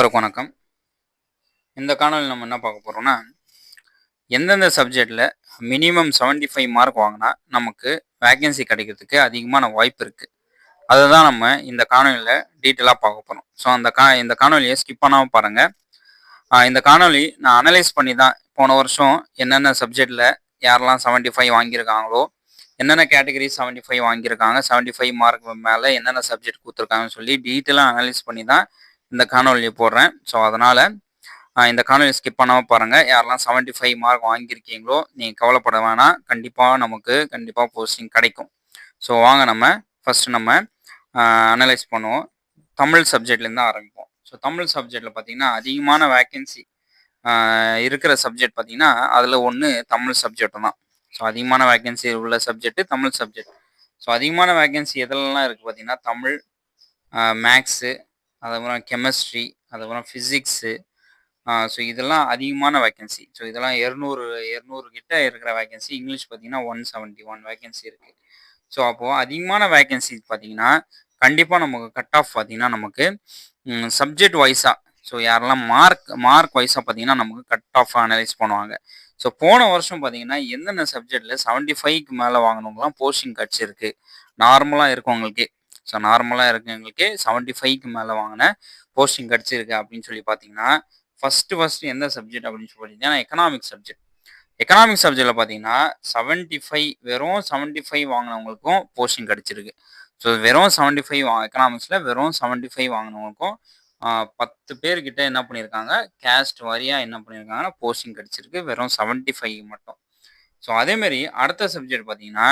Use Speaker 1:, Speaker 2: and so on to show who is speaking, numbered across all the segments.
Speaker 1: அனைவருக்கும் வணக்கம். இந்த காணொலியில் நம்ம என்ன பார்க்க போகிறோம்னா எந்தெந்த சப்ஜெக்டில் மினிமம் 75 ஃபைவ் மார்க் வாங்கினா நமக்கு வேக்கன்சி கிடைக்கிறதுக்கு அதிகமான வாய்ப்பு இருக்குது அதை தான் நம்ம இந்த காணொலியில் டீட்டெயிலாக பார்க்க போகிறோம் ஸோ அந்த கா இந்த காணொலியை ஸ்கிப் பண்ணாமல் பாருங்கள் இந்த காணொலி நான் அனலைஸ் பண்ணி தான் போன வருஷம் என்னென்ன சப்ஜெக்டில் யாரெல்லாம் 75 ஃபைவ் வாங்கியிருக்காங்களோ என்னென்ன கேட்டகரி 75 ஃபைவ் வாங்கியிருக்காங்க 75 ஃபைவ் மார்க் மேலே என்னென்ன சப்ஜெக்ட் கொடுத்துருக்காங்கன்னு சொல்லி டீட்டெயிலாக அனலைஸ் பண்ணி தான் இந்த காணொலியை போடுறேன். ஸோ அதனால் இந்த காணொலி ஸ்கிப் பண்ணாமல் பாருங்கள் யாரெல்லாம் 75 ஃபைவ் மார்க் வாங்கியிருக்கீங்களோ நீங்கள் கவலைப்பட வேணாம். கண்டிப்பாக நமக்கு கண்டிப்பாக போஸ்டிங் கிடைக்கும். ஸோ வாங்க நம்ம ஃபஸ்ட்டு நம்ம அனலைஸ் பண்ணுவோம். தமிழ் சப்ஜெக்ட்லேருந்து ஆரம்பிப்போம். ஸோ தமிழ் சப்ஜெக்டில் பார்த்தீங்கன்னா அதிகமான வேக்கன்சி இருக்கிற சப்ஜெக்ட் பார்த்தீங்கன்னா அதில் ஒன்று தமிழ் சப்ஜெக்ட் தான். ஸோ அதிகமான வேக்கன்சி உள்ள சப்ஜெக்ட் தமிழ் சப்ஜெக்ட் ஸோ அதிகமான வேக்கன்சி எதெல்லாம் இருக்குது பார்த்தீங்கன்னா தமிழ் மேக்ஸு அதுக்கப்புறம் கெமிஸ்ட்ரி அதுக்கப்புறம் ஃபிசிக்ஸு ஸோ இதெல்லாம் அதிகமான வேக்கன்சி ஸோ இதெல்லாம் இரநூறு இரநூறு கிட்ட இருக்கிற வேக்கன்சி இங்கிலீஷ் பார்த்தீங்கன்னா ஒன் செவன்ட்டி ஒன் வேக்கன்சி இருக்குது ஸோ அப்போது அதிகமான வேக்கன்சி பார்த்தீங்கன்னா கண்டிப்பாக நமக்கு கட் ஆஃப் பார்த்தீங்கன்னா நமக்கு சப்ஜெக்ட் வைஸாக ஸோ யாரெல்லாம் மார்க் மார்க் வைஸாக பார்த்தீங்கன்னா நமக்கு கட் ஆஃப் அனலைஸ் பண்ணுவாங்க. ஸோ போன வருஷம் பார்த்தீங்கன்னா எந்தெந்த சப்ஜெக்டில் செவன்ட்டி ஃபைவ்க்கு மேலே வாங்கினவங்களாம் போஸ்டிங் கிடச்சிருக்கு நார்மலாக இருக்கவங்களுக்கே ஸோ நார்மலாக இருக்கவங்களுக்கு செவன்ட்டி ஃபைவ்க்கு மேலே வாங்கின போஸ்டிங் கிடச்சிருக்கு அப்படின்னு சொல்லி பார்த்தீங்கன்னா ஃபஸ்ட்டு ஃபஸ்ட்டு எந்த சப்ஜெக்ட் அப்படின்னு சொல்லி பார்த்தீங்கன்னா எக்கனாமிக் சப்ஜெக்ட் எக்கனாமிக் சப்ஜெக்டில் பார்த்தீங்கன்னா செவன்ட்டி ஃபைவ் வெறும் செவன்ட்டி ஃபைவ் வாங்கினவங்களுக்கும் போஸ்டிங் கிடச்சிருக்கு. ஸோ வெறும் செவன்ட்டி ஃபைவ் எக்கனாமிக்ஸில் வெறும் செவன்ட்டி ஃபைவ் வாங்கினவங்களுக்கும் பத்து பேர்கிட்ட என்ன பண்ணியிருக்காங்க கேஸ்ட் வாரியாக என்ன பண்ணியிருக்காங்கன்னா போஸ்டிங் கிடச்சிருக்கு வெறும் செவன்ட்டி ஃபைவ் மட்டும். ஸோ அதேமாரி அடுத்த சப்ஜெக்ட் பார்த்தீங்கன்னா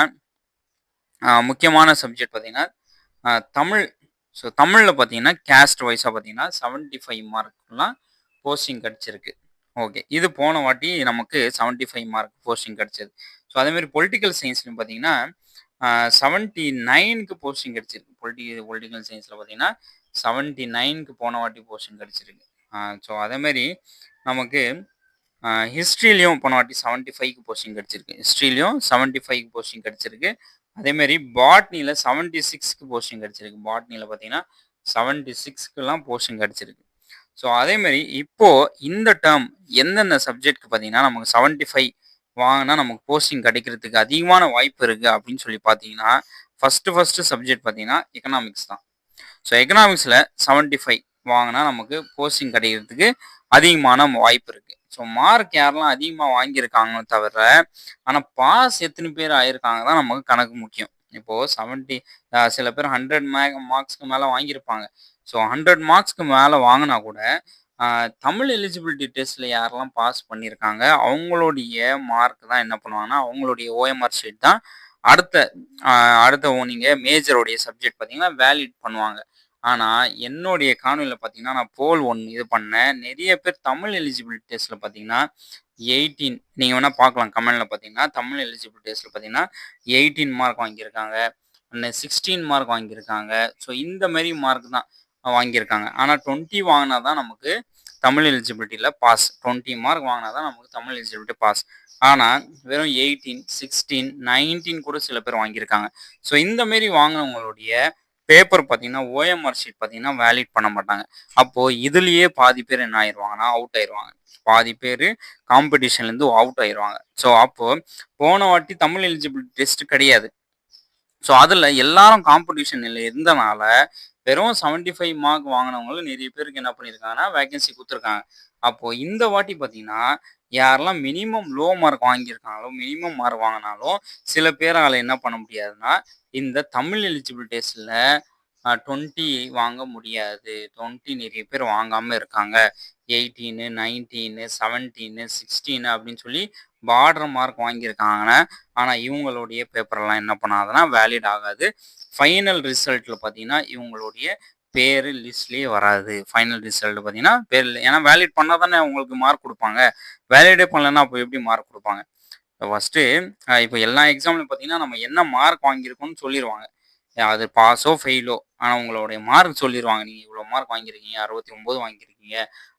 Speaker 1: முக்கியமான சப்ஜெக்ட் பார்த்தீங்கன்னா தமிழ் ஸோ தமிழில் பார்த்தீங்கன்னா கேஸ்ட் வைஸாக பார்த்தீங்கன்னா செவன்ட்டி ஃபைவ் மார்க்லாம் போஸ்டிங் கிடச்சிருக்கு. ஓகே இது போன வாட்டி நமக்கு செவன்ட்டி ஃபைவ் மார்க் போஸ்டிங் கிடச்சிது ஸோ அதேமாதிரி பொலிட்டிக்கல் சயின்ஸ்லையும் பார்த்தீங்கன்னா செவன்ட்டி நைனுக்கு போஸ்டிங் கிடச்சிருக்கு பொலிட்டி பொலிட்டிக்கல் சயின்ஸில் பார்த்தீங்கன்னா செவன்ட்டி நைனுக்கு போன வாட்டி போஸ்டிங் கிடச்சிருக்கு. ஸோ அதேமாரி நமக்கு ஹிஸ்ட்ரிலையும் போன வாட்டி செவன்ட்டி ஃபைவ்க்கு போஸ்டிங் கிடச்சிருக்கு. ஹிஸ்ட்ரிலையும் செவன்ட்டி ஃபைவ்க்கு போஸ்டிங் கிடச்சிருக்கு. அதேமாரி பாட்னியில் செவன்ட்டி சிக்ஸ்க்கு போஸ்டிங் கிடச்சிருக்கு. பாட்னியில் பார்த்தீங்கன்னா செவன்ட்டி சிக்ஸ்க்குலாம் போஸ்டிங் கிடச்சிருக்கு ஸோ அதேமாரி இப்போது இந்த டேர்ம் எந்தெந்த சப்ஜெக்ட்க்கு பார்த்தீங்கன்னா நமக்கு செவன்ட்டி ஃபைவ் வாங்கினா நமக்கு போஸ்டிங் கிடைக்கிறதுக்கு அதிகமான வாய்ப்பு இருக்குது அப்படின்னு சொல்லி பார்த்தீங்கன்னா ஃபஸ்ட்டு ஃபஸ்ட்டு சப்ஜெக்ட் பார்த்தீங்கன்னா எக்கனாமிக்ஸ் தான். ஸோ எக்கனாமிக்ஸில் செவன்ட்டி ஃபைவ் வாங்கினா நமக்கு போஸ்டிங் கிடைக்கிறதுக்கு அதிகமான வாய்ப்பு இருக்குது ஸோ மார்க் யாரெல்லாம் அதிகமாக வாங்கியிருக்காங்களோ தவிர ஆனால் பாஸ் எத்தனை பேர் ஆயிருக்காங்க தான் நமக்கு கணக்கு முக்கியம். இப்போது செவன்ட்டி சில பேர் ஹண்ட்ரட் மே மார்க்ஸ்க்கு மேலே வாங்கியிருப்பாங்க. ஸோ ஹண்ட்ரட் மார்க்ஸ்க்கு மேலே வாங்கினா கூட தமிழ் எலிஜிபிலிட்டி டெஸ்ட்டில் யாரெல்லாம் பாஸ் பண்ணியிருக்காங்க அவங்களுடைய மார்க் தான் என்ன பண்ணுவாங்கன்னா அவங்களுடைய ஓஎம்ஆர் ஷீட் தான் அடுத்த அடுத்த நீங்கள் மேஜருடைய சப்ஜெக்ட் பார்த்தீங்கன்னா வேலிட் பண்ணுவாங்க. ஆனால் என்னுடைய காணொலியில் பார்த்தீங்கன்னா நான் போல் ஒன் இது பண்ணேன். நிறைய பேர் தமிழ் எலிஜிபிலிட்டி டெஸ்ட்டில் பார்த்தீங்கன்னா எயிட்டீன் நீங்கள் வேணால் பார்க்கலாம் கமெண்டில் பார்த்தீங்கன்னா தமிழ் எலிஜிபிள் டெஸ்ட்டில் பார்த்தீங்கன்னா எயிட்டீன் மார்க் வாங்கியிருக்காங்க. சிக்ஸ்டீன் மார்க் வாங்கியிருக்காங்க. ஸோ இந்த மாதிரி மார்க் தான் வாங்கியிருக்காங்க. ஆனால் டுவெண்ட்டி வாங்கினா தான் நமக்கு தமிழ் எலிஜிபிலிட்டியில் பாஸ் டுவெண்ட்டி மார்க் வாங்கினா தான் நமக்கு தமிழ் எலிஜிபிலிட்டி பாஸ் ஆனால் வெறும் எயிட்டீன் சிக்ஸ்டீன் நைன்டீன் கூட சில பேர் வாங்கியிருக்காங்க. ஸோ இந்த மாரி வாங்கினவங்களுடைய பேப்பர் பார்த்தீங்கன்னா ஓஎம்ஆர் ஷீட் பார்த்தீங்கன்னா வேலிட் பண்ண மாட்டாங்க. அப்போது இதுலேயே பாதி பேர் என்ன ஆயிடுவாங்கன்னா அவுட் ஆயிடுவாங்க பாதி பேர் காம்படிஷன்லேருந்து அவுட் ஆயிடுவாங்க ஸோ அப்போது போன வாட்டி தமிழ் எலிஜிபிலிட்டி டெஸ்ட் கிடையாது. ஸோ அதில் எல்லாரும் காம்படிஷனில் இருந்தனால வெறும் செவன்டி ஃபைவ் மார்க் வாங்கினவங்களும் நிறைய பேருக்கு என்ன பண்ணியிருக்காங்கன்னா வேகன்சி கொடுத்துருக்காங்க. அப்போது இந்த வாட்டி பார்த்தீங்கன்னா யாரெல்லாம் மினிமம் லோ மார்க் வாங்கியிருக்காங்களோ மினிமம் மார்க் வாங்கினாலும் சில பேரால் என்ன பண்ண முடியாதுன்னா இந்த தமிழ் எலிஜிபிள் டெஸ்ட்டில் டுவெண்ட்டி வாங்க முடியாது. டுவெண்ட்டி நிறைய பேர் வாங்காமல் இருக்காங்க. எயிட்டீனு நைன்டீனு செவன்டீனு சிக்ஸ்டீனு அப்படின்னு சொல்லி பார்டர் மார்க் வாங்கியிருக்காங்க. ஆனால் இவங்களுடைய பேப்பர்லாம் என்ன பண்ணாதுன்னா வேலிட் ஆகாது. ஃபைனல் ரிசல்ட்டில் பார்த்தீங்கன்னா இவங்களுடைய பேர் லிஸ்ட்லேயே வராது. ஃபைனல் ரிசல்ட் பார்த்தீங்கன்னா பேர் ஏன்னா வேலிட் பண்ணால் தானே உங்களுக்கு மார்க் கொடுப்பாங்க. வேலிடே பண்ணலன்னா அப்போ எப்படி மார்க் கொடுப்பாங்க? ஃபஸ்ட்டு இப்போ எல்லா எக்ஸாம்லையும் பார்த்தீங்கன்னா நம்ம என்ன மார்க் வாங்கியிருக்கோம்னு சொல்லிடுவாங்க அது பாஸோ ஃபெயிலோ ஆனால் உங்களுடைய மார்க் சொல்லிடுவாங்க நீங்கள் இவ்வளோ மார்க் வாங்கியிருக்கீங்க அறுபத்தி ஒம்பது வாங்கியிருக்கீங்க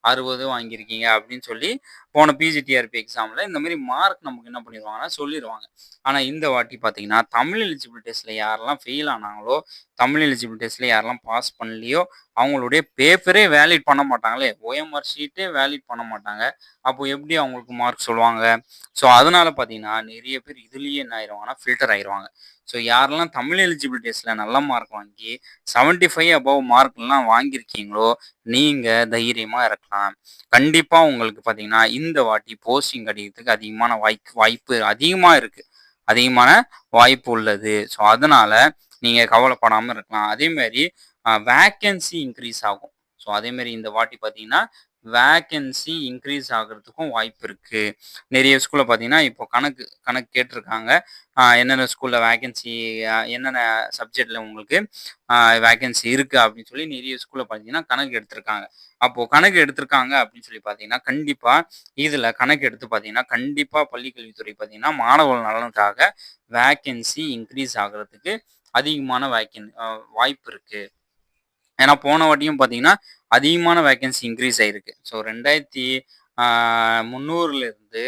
Speaker 1: அறுபது வாங்கியிருக்கீங்க அப்படின்னு சொல்லி போன பிஜிடிஆர்பி எக்ஸாமில் இந்த மாதிரி மார்க் நமக்கு என்ன பண்ணிடுவாங்கன்னா சொல்லிடுவாங்க ஆனால் இந்த வாட்டி பார்த்தீங்கன்னா தமிழ் எலிஜிபிள் டெஸ்ட்டில் யாரெல்லாம் ஃபெயில் ஆனாங்களோ தமிழ் எலிஜிபிள் டெஸ்ட்டில் யாரெல்லாம் பாஸ் பண்ணலையோ அவங்களுடைய பேப்பரே வேலிட் பண்ண மாட்டாங்களே. ஓஎம்ஆர் ஷீட்டே வேலிட் பண்ண மாட்டாங்க. அப்போ எப்படி அவங்களுக்கு மார்க் சொல்லுவாங்க? ஸோ அதனால பார்த்தீங்கன்னா நிறைய பேர் இதுலேயே என்ன ஆயிடுவாங்கன்னா ஃபில்டர் ஆயிடுவாங்க ஸோ யாரெல்லாம் தமிழ் எலிஜிபிள் டெஸ்ட்டில் நல்ல மார்க் வாங்கி செவன்ட்டி ஃபைவ் அபவ் மார்க்லாம் வாங்கியிருக்கீங்களோ நீங்கள் தைரியமாக இருக்கலாம். கண்டிப்பாக உங்களுக்கு பார்த்தீங்கன்னா இந்த வாட்டி போஸ்டிங் கிடைக்கிறதுக்கு அதிகமான வாய்ப்பு வாய்ப்பு அதிகமாக இருக்குது அதிகமான வாய்ப்பு உள்ளது. ஸோ அதனால் நீங்கள் கவலைப்படாமல் இருக்கலாம். அதேமாரி வேக்கன்சி இன்க்ரீஸ் ஆகும். ஸோ அதேமாரி இந்த வாட்டி பார்த்தீங்கன்னா வேக்கன்சி இன்க்ரீஸ் ஆகிறதுக்கும் வாய்ப்பு இருக்குது நிறைய ஸ்கூலில் பார்த்தீங்கன்னா இப்போ கணக்கு கணக்கு கேட்டிருக்காங்க. என்னென்ன ஸ்கூலில் வேக்கன்சி என்னென்ன சப்ஜெக்டில் உங்களுக்கு வேக்கன்சி இருக்குது அப்படின்னு சொல்லி நிறைய ஸ்கூலில் பார்த்தீங்கன்னா கணக்கு எடுத்திருக்காங்க. அப்போது கணக்கு எடுத்திருக்காங்க அப்படின்னு சொல்லி பார்த்தீங்கன்னா கண்டிப்பாக இதில் கணக்கு எடுத்து பார்த்தீங்கன்னா கண்டிப்பாக பள்ளிக்கல்வித்துறை பார்த்தீங்கன்னா மாணவர்கள் நலனுக்காக வேக்கன்சி இன்க்ரீஸ் ஆகிறதுக்கு அதிகமான வேக்கன் வாய்ப்பு இருக்குது ஏன்னா போன வாட்டியும் பார்த்தீங்கன்னா அதிகமான வேக்கன்சி இன்க்ரீஸ் ஆயிருக்கு. ஸோ ரெண்டாயிரத்தி முந்நூறுலேருந்து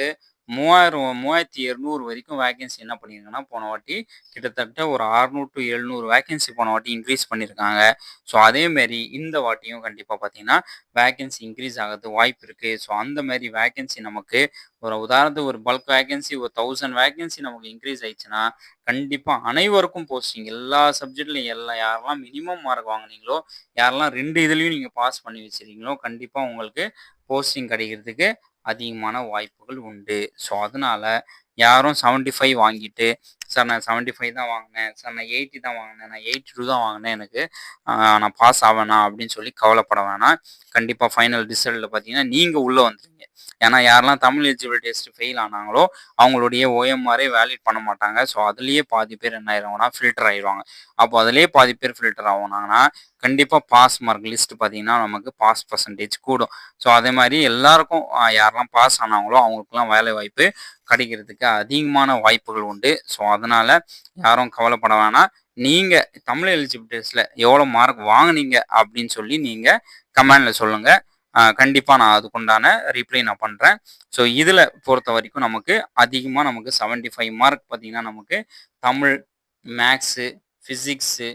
Speaker 1: மூவாயிரம் மூவாயிரத்தி இரநூறு வரைக்கும் வேகன்சி என்ன பண்ணியிருக்காங்கன்னா போன வாட்டி கிட்டத்தட்ட ஒரு அறுநூறு டு எழுநூறு வேகன்சி போன வாட்டி இன்க்ரீஸ் பண்ணியிருக்காங்க ஸோ அதேமாரி இந்த வாட்டியும் கண்டிப்பாக பார்த்தீங்கன்னா வேகன்சி இன்க்ரீஸ் ஆகிறது வாய்ப்பு இருக்குது ஸோ அந்த மாதிரி வேகன்சி நமக்கு ஒரு உதாரணத்துக்கு ஒரு பல்க் வேகன்சி ஒரு தௌசண்ட் வேகன்சி நமக்கு இன்க்ரீஸ் ஆயிடுச்சுன்னா கண்டிப்பாக அனைவருக்கும் போஸ்டிங் எல்லா சப்ஜெக்ட்லையும் எல்லாம் யாரெல்லாம் மினிமம் மார்க் வாங்கினீங்களோ யாரெல்லாம் ரெண்டு இதுலேயும் நீங்கள் பாஸ் பண்ணி வச்சுருக்கீங்களோ கண்டிப்பாக உங்களுக்கு போஸ்டிங் கிடைக்கிறதுக்கு அதிகமான வாய்ப்புகள் உண்டு. ஸோ அதனால யாரும் செவன்ட்டி ஃபைவ் வாங்கிட்டு சார் நான் செவன்ட்டி ஃபைவ் தான் வாங்கினேன். சார் நான் எயிட்டி தான் வாங்கினேன். நான் எயிட்டி டூ தான் வாங்கினேன் எனக்கு. நான் பாஸ் ஆவேனா? அப்படின்னு சொல்லி கவலைப்பட வேணாம். கண்டிப்பாக ஃபைனல் ரிசல்ட்டில் பார்த்தீங்கன்னா நீங்கள் உள்ளே வந்துடுங்க ஏன்னா யாரெல்லாம் தமிழ் எலிஜிபிள் டெஸ்ட் ஃபெயில் ஆனாங்களோ அவங்களுடைய ஓஎம்ஆரே வேலிட் பண்ண மாட்டாங்க. ஸோ அதுலேயே பாதி பேர் என்ன ஆயிடுவாங்கன்னா ஃபில்டர் ஆயிடுவாங்க அப்போ அதுலேயே பாதி பேர் ஃபில்டர் ஆகுனாங்கன்னா கண்டிப்பாக பாஸ் மார்க் லிஸ்ட் பார்த்தீங்கன்னா நமக்கு பாஸ் பர்சன்டேஜ் கூடும். ஸோ அதே மாதிரி எல்லாருக்கும் யாரெல்லாம் பாஸ் ஆனாங்களோ அவங்களுக்குலாம் வேலை வாய்ப்பு கிடைக்கிறதுக்கு அதிகமான வாய்ப்புகள் உண்டு. ஸோ அதனால் யாரும் கவலைப்பட வேணாம் நீங்கள் தமிழ் எலிஜிபிள் டெஸ்ட்டில் எவ்வளோ மார்க் வாங்கினீங்க அப்படின்னு சொல்லி நீங்கள் கமெண்டில் சொல்லுங்கள் கண்டிப்பாக நான் அதுக்குண்டான ரிப்ளை நான் பண்ணுறேன் ஸோ இதில் பொறுத்த வரைக்கும் நமக்கு அதிகமாக நமக்கு செவன்ட்டி ஃபைவ் மார்க் பார்த்திங்கன்னா நமக்கு தமிழ் மேக்ஸு ஃபிசிக்ஸு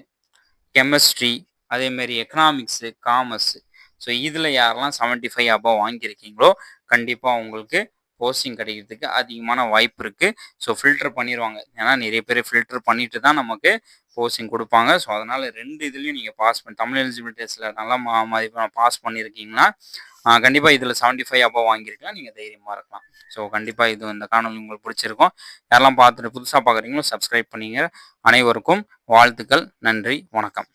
Speaker 1: கெமிஸ்ட்ரி அதேமாரி எக்கனாமிக்ஸு காமர்ஸு ஸோ இதில் யாரெல்லாம் செவன்ட்டி ஃபைவ் அபவ் வாங்கியிருக்கீங்களோ கண்டிப்பாக உங்களுக்கு போஸ்டிங் கிடைக்கிறதுக்கு அதிகமான வாய்ப்பு இருக்குது ஸோ ஃபில்டர் பண்ணிடுவாங்க ஏன்னா நிறைய பேர் ஃபில்டர் பண்ணிட்டு தான் நமக்கு போஸ்டிங் கொடுப்பாங்க. ஸோ அதனால் ரெண்டு இதுலேயும் நீங்கள் பாஸ் பண்ணி தமிழ் எலிஜிபிள் டெஸ்ட்டில் நல்லா மா மதிப்பாக பாஸ் பண்ணியிருக்கீங்கன்னா கண்டிப்பாக இதில் செவன்ட்டி ஃபைவ் அப்போ வாங்கியிருக்கலாம். நீங்கள் தைரியமாக இருக்கலாம். ஸோ கண்டிப்பாக இது இந்த காணொலி உங்களுக்கு பிடிச்சிருக்கும். யாரெல்லாம் பார்த்துட்டு புதுசாக பார்க்குறீங்களோ சப்ஸ்கிரைப் பண்ணிங்க. அனைவருக்கும் வாழ்த்துக்கள். நன்றி. வணக்கம்.